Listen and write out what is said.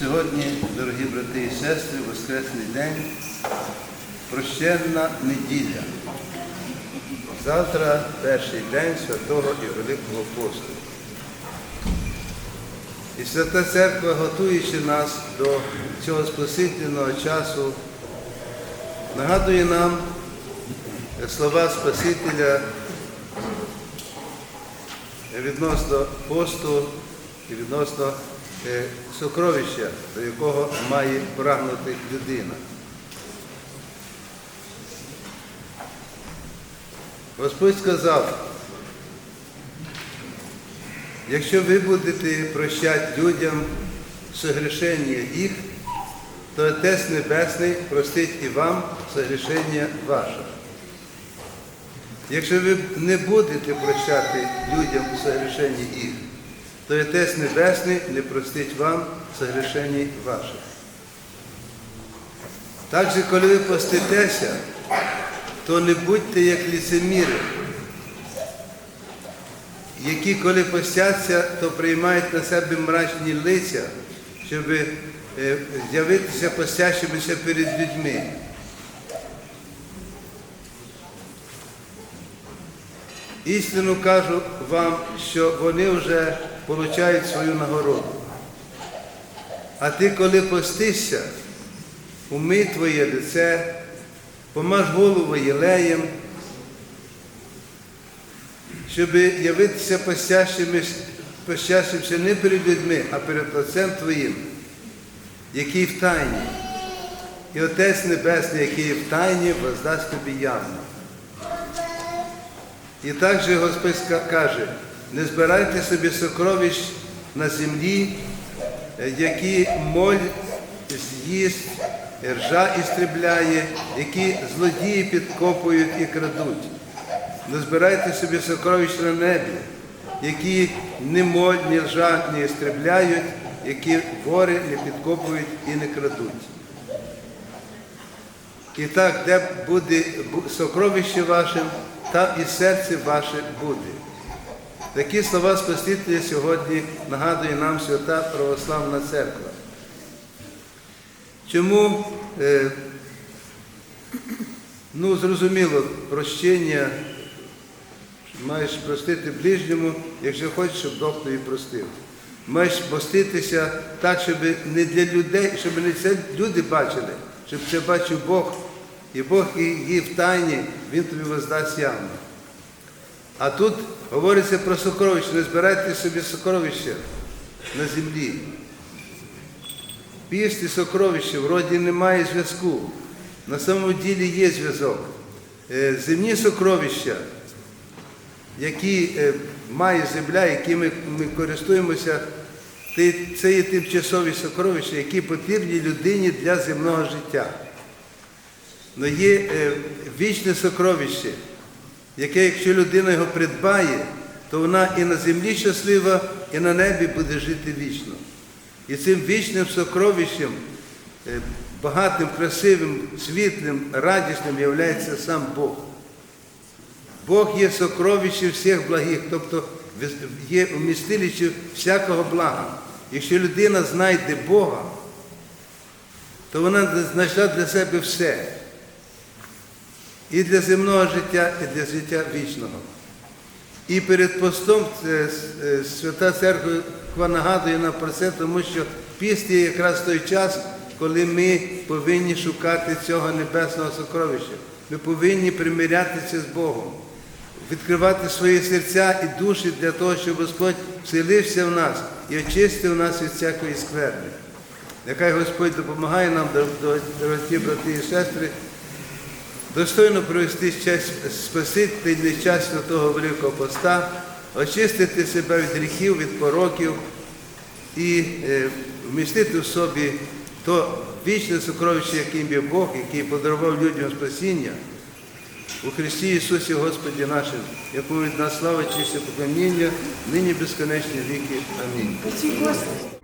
Сьогодні, дорогі брати і сестри, Воскресний день, прощенна неділя. Завтра перший день Святого і Великого посту. І Свята Церква, готуючи нас до цього спасительного часу, нагадує нам слова Спасителя відносно посту і відносно сокровища, до якого має прагнути людина. Господь сказав, якщо ви будете прощати людям согрішення їх, то Отець Небесний простить і вам согрішення ваше. Якщо ви не будете прощати людям согрішення їх, то Отець Небесний не простить вам согрішень ваших. Так же, коли ви поститеся, то не будьте як ліцеміри, які, коли постяться, то приймають на себе мрачні лиця, щоб е, з'явитися постящимися перед людьми. Істину кажу вам, що вони вже отримують свою нагороду. А ти, коли постишся, умий твоє лице, помаж голову єлеєм, щоб явитися постящимся не перед людьми, а перед Отцем Твоїм, який в тайні. І Отець Небесний, який в тайні, воздасть тобі явно. І так же Господь каже, не збирайте собі сокровищ на землі, е, які моль з'їсть, ржа істребляє, які злодії підкопують і крадуть. Не збирайте собі сокровищ на небі, які ні моль, ні ржа не істребляють, які вори не підкопують і не крадуть. І так, де буде сокровище ваше, там і серце ваше буде. Такі слова Спасителя сьогодні нагадує нам Свята Православна Церква. Чому, е, ну, зрозуміло, прощення маєш простити ближньому, якщо хочеш, щоб Бог тобі простив. Маєш поститися так, щоб не для людей, щоб не це люди бачили, щоб це бачив Бог. І Бог її в тайні, Він тобі воздасть явно. А тут говориться про сокровище, не збирайте собі сокровище на землі. Піст і сокровище вроді немає зв'язку. На самому ділі є зв'язок. Е, Земні сокровища, які е, має земля, якими ми користуємося, це є тимчасові сокровища, які потрібні людині для земного життя. Але є е, вічне сокровище, яке, якщо людина його придбає, то вона і на землі щаслива, і на небі буде жити вічно. І цим вічним сокровищем, е, багатим, красивим, світлим, радісним є сам Бог. Бог є сокровище всіх благих, тобто є вмістилище всякого блага. Якщо людина знайде Бога, то вона знайшла для себе все. І для земного життя, і для життя вічного. І перед постом е, е, Свята Церква нагадує нам про це, тому що піст якраз той час, коли ми повинні шукати цього небесного сокровища. Ми повинні примирятися з Богом, відкривати свої серця і душі для того, щоб Господь вселився в нас і очистив нас від всякої скверни. Нехай Господь допомагає нам, дорогі брати і сестри, достойно провести час спасительний час Святого Великого Поста, очистити себе від гріхів, від пороків і е, вмістити в собі то вічне сокровище, яким є Бог, який подарував людям спасіння у Христі Ісусі Господі нашим, якому від нас слава, честь і поклоніння, нині безконечні віки. Амінь.